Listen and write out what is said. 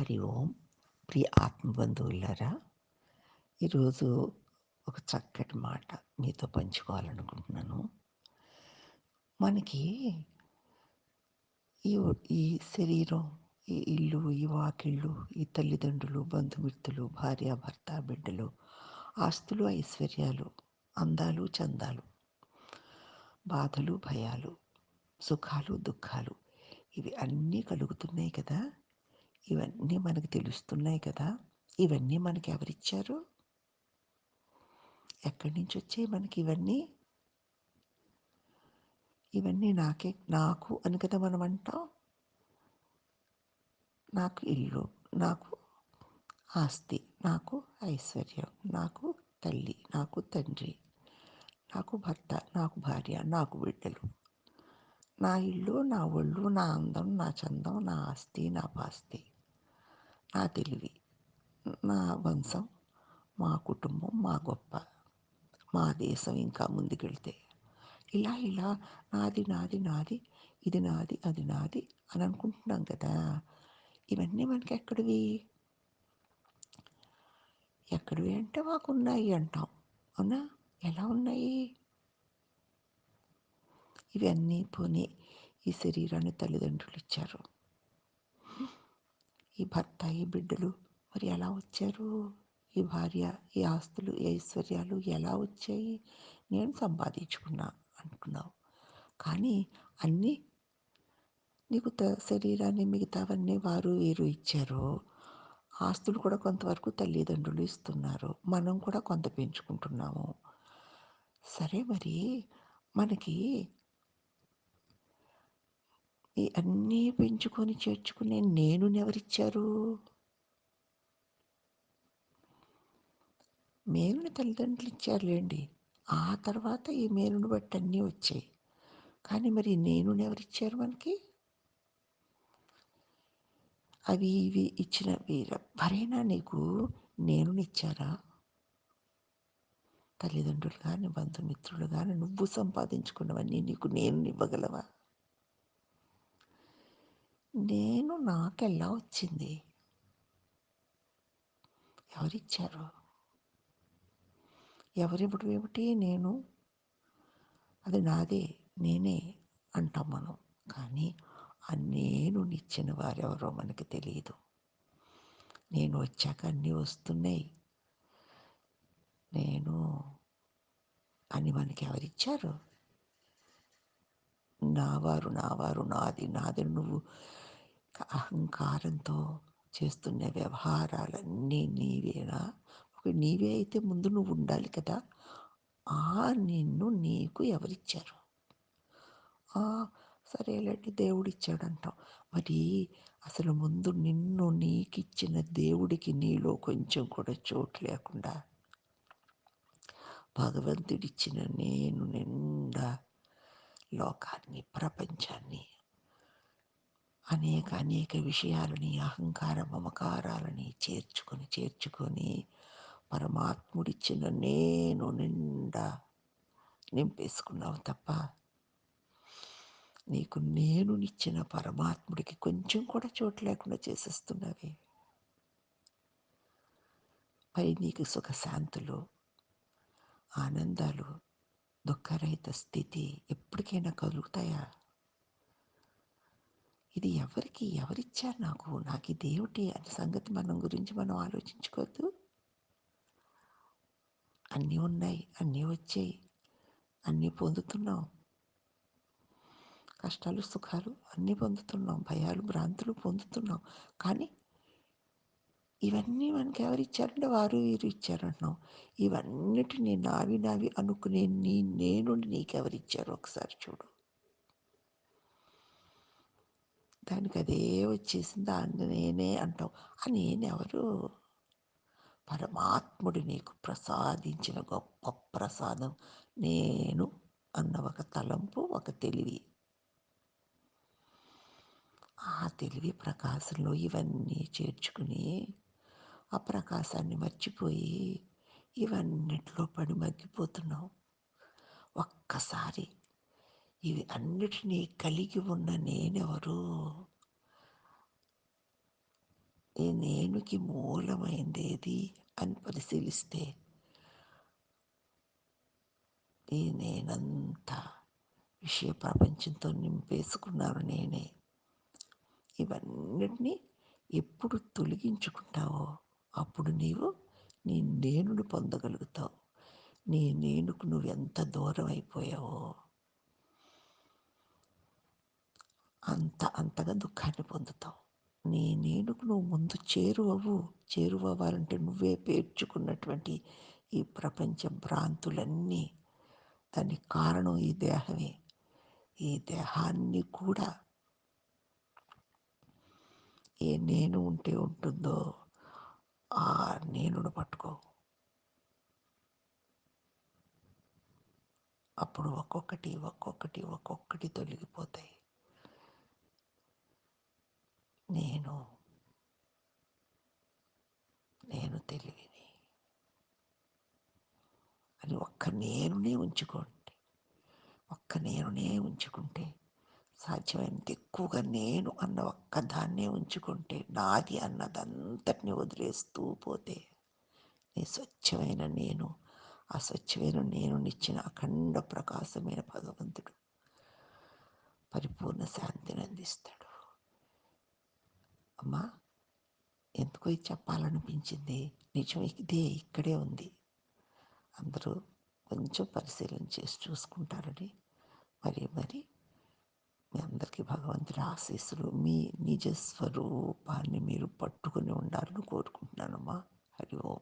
హరి ఓం ప్రియ ఆత్మబంధువులారా. ఈరోజు ఒక చక్కటి మాట మీతో పంచుకోవాలనుకుంటున్నాను. మనకి ఈ ఈ శరీరం ఈ ఇల్లు ఈ వాకిళ్ళు ఈ తల్లిదండ్రులు బంధుమిత్రులు భార్య భర్త బిడ్డలు ఆస్తులు ఐశ్వర్యాలు అందాలు చందాలు బాధలు భయాలు సుఖాలు దుఃఖాలు ఇవి అన్నీ కలుగుతున్నాయి కదా. ఇవన్నీ మనకు తెలుస్తున్నాయి కదా! ఇవన్నీ మనకి ఎవరిచ్చారు? ఎక్కడి నుంచి వచ్చాయి మనకి ఇవన్నీ? ఇవన్నీ నాకే నాకు అని కదా మనం అంటాం? నాకు ఇల్లు నాకు ఆస్తి నాకు ఐశ్వర్యం నాకు తల్లి నాకు తండ్రి నాకు భర్త నాకు భార్య నాకు బిడ్డలు. నా ఇల్లు నా ఒళ్ళు నా అందం నా చందం నా ఆస్తి నా పాస్తి. నా తెలివి. నా వంశం మా కుటుంబం మా గొప్ప మా దేశం ఇంకా ముందుకెళ్తే ఇలా ఇలా నాది నాది నాది ఇది నాది అది నాది అని అనుకుంటున్నాం కదా. ఇవన్నీ మనకి ఎక్కడివి ఎక్కడివి అంటే మాకు ఉన్నాయి అంటాం. అవునా? ఎలా ఉన్నాయి? ఇవన్నీ పోనీ ఈ శరీరాన్ని తల్లిదండ్రులు ఇచ్చారు. ఈ భర్త ఈ బిడ్డలు మరి ఎలా వచ్చారు? ఈ భార్య ఈ ఆస్తులు ఈ ఐశ్వర్యాలు ఎలా వచ్చాయి? నేను సంపాదించుకున్నా అంటున్నావు కానీ అన్నీ నీకు త శరీరాన్ని మిగతావన్నీ వారు వీరు ఇచ్చారు. ఆస్తులు కూడా కొంతవరకు తల్లిదండ్రులు ఇస్తున్నారు. మనం కూడా కొంత పెంచుకుంటున్నాము. సరే మరి మనకి ఈ అన్నీ పెంచుకొని చేర్చుకునే నేను ఎవరిచ్చారు? మేలుని తల్లిదండ్రులు ఇచ్చారులేండి ఆ తర్వాత ఈ మేలుని బట్టి అన్నీ వచ్చాయి. కానీ మరి నేను ఎవరిచ్చారు మనకి? అవి ఇవి ఇచ్చిన వీరెవ్వరైనా నీకు? నేనునిచ్చారా? తల్లిదండ్రులు కానీ బంధుమిత్రులు కానీ నువ్వు సంపాదించుకున్నవన్నీ నీకు నేను ఇవ్వగలవా నేను నాకెలా వచ్చింది? ఎవరిచ్చారు? ఎవరిప్పుడు ఏమిటి? నేను? అది నాదే నేనే అంటాం మనం. కానీ ఆ నేను నిచ్చిన వారెవరో మనకి తెలియదు నేను వచ్చాక అన్నీ వస్తున్నాయి. నేను అని మనకి ఎవరిచ్చారు? నావారు నావారు నాది నాది నువ్వు అహంకారంతో చేస్తున్న వ్యవహారాలన్నీ నీవేనా? ఒక నీవే అయితే ముందు నువ్వు ఉండాలి కదా. ఆ నిన్ను నీకు ఎవరిచ్చారు? సరేలేండి దేవుడు ఇచ్చాడంటాం మరి అసలు ముందు నిన్ను నీకిచ్చిన దేవుడికి నీలో కొంచెం కూడా చోటు లేకుండా భగవంతుడిచ్చిన నేను నిండా లోకాన్ని ప్రపంచాన్ని అనేక అనేక విషయాలని అహంకార మమకారాలని చేర్చుకొని చేర్చుకొని పరమాత్ముడిచ్చిన నేను నిండా నింపేసుకున్నావు తప్ప నీకు నేను నిచ్చిన పరమాత్ముడికి కొంచెం కూడా చోటు లేకుండా చేసేస్తున్నవి. పై నీకు సుఖశాంతులు ఆనందాలు దుఃఖరహిత స్థితి ఎప్పటికైనా కలుగుతాయా? ఇది ఎవరికి ఎవరిచ్చారు నాకు? నాకు ఇదేమిటి అనే సంగతి మనం గురించి మనం ఆలోచించుకోవద్దు. అన్నీ ఉన్నాయి అన్నీ వచ్చాయి అన్నీ పొందుతున్నాం. కష్టాలు సుఖాలు అన్నీ పొందుతున్నాం భయాలు భ్రాంతులు పొందుతున్నాం. కానీ ఇవన్నీ మనకి ఎవరు ఇచ్చారంటే వారు వీరు ఇచ్చారంటున్నాం. ఇవన్నిటిని నావి నావి అనుకునే నీ నేను నీకెవరిచ్చారు ఒకసారి చూడు. దానికి అదే వచ్చేసింది. దాన్ని నేనే అంటావు. ఆ నేనెవరు పరమాత్ముడు నీకు ప్రసాదించిన గొప్ప ప్రసాదం. నేను అన్న ఒక తలంపు ఒక తెలివి. ఆ తెలివి ప్రకాశంలో ఇవన్నీ చేర్చుకుని ఆ ప్రకాశాన్ని మర్చిపోయి ఇవన్నిట్లో పడి మగ్గిపోతున్నావు. ఒక్కసారి ఇవి అన్నిటినీ కలిగి ఉన్న నేనెవరు? ఈ నేనుకి మూలమైంది ఏది అని పరిశీలిస్తే ఈ నేనంతా విషయ ప్రపంచంతో నింపేసుకున్నాను నేనే. ఇవన్నిటినీ ఎప్పుడు తొలగించుకుంటావో అప్పుడు నీవు నీ నేనుని పొందగలుగుతావు. నీ నేనుకు నువ్వు ఎంత దూరం అయిపోయావో అంత అంతగా దుఃఖాన్ని పొందుతావు. నీ నేనుకు నువ్వు ముందు చేరువవు. చేరువవ్వాలంటే నువ్వే పేర్చుకున్నటువంటి ఈ ప్రపంచ భ్రాంతులన్నీ దానికి కారణం ఈ దేహమే. ఈ దేహాన్ని కూడా ఏ నేను ఉంటే ఉంటుందో ఆ నేనును పట్టుకో. అప్పుడు ఒక్కొక్కటి ఒక్కొక్కటి ఒక్కొక్కటి తొలగిపోతాయి. నేను నేను తెలివిని అని ఒక్క నేనునే ఉంచుకోండి ఒక్క నేనునే ఉంచుకుంటే సాధ్యమైనంత ఎక్కువగా నేను అన్న ఒక్క దాన్నే ఉంచుకుంటే నాది అన్నదంతటిని వదిలేస్తూ పోతే నీ స్వచ్ఛమైన నేను ఆ స్వచ్ఛమైన నేను నిచ్చిన అఖండ ప్రకాశమైన భగవంతుడు పరిపూర్ణ శాంతిని అందిస్తాడు. అమ్మా! ఎందుకో ఇది చెప్పాలనిపించింది. నిజం ఇదే ఇక్కడే ఉంది. అందరూ కొంచెం పరిశీలన చేసి చూసుకుంటారని. మరి మరి మీ అందరికీ భగవంతుడి ఆశీస్సులు మీ నిజ స్వరూపాన్ని మీరు పట్టుకుని ఉండాలని కోరుకుంటున్నానమ్మా. హరి ఓం.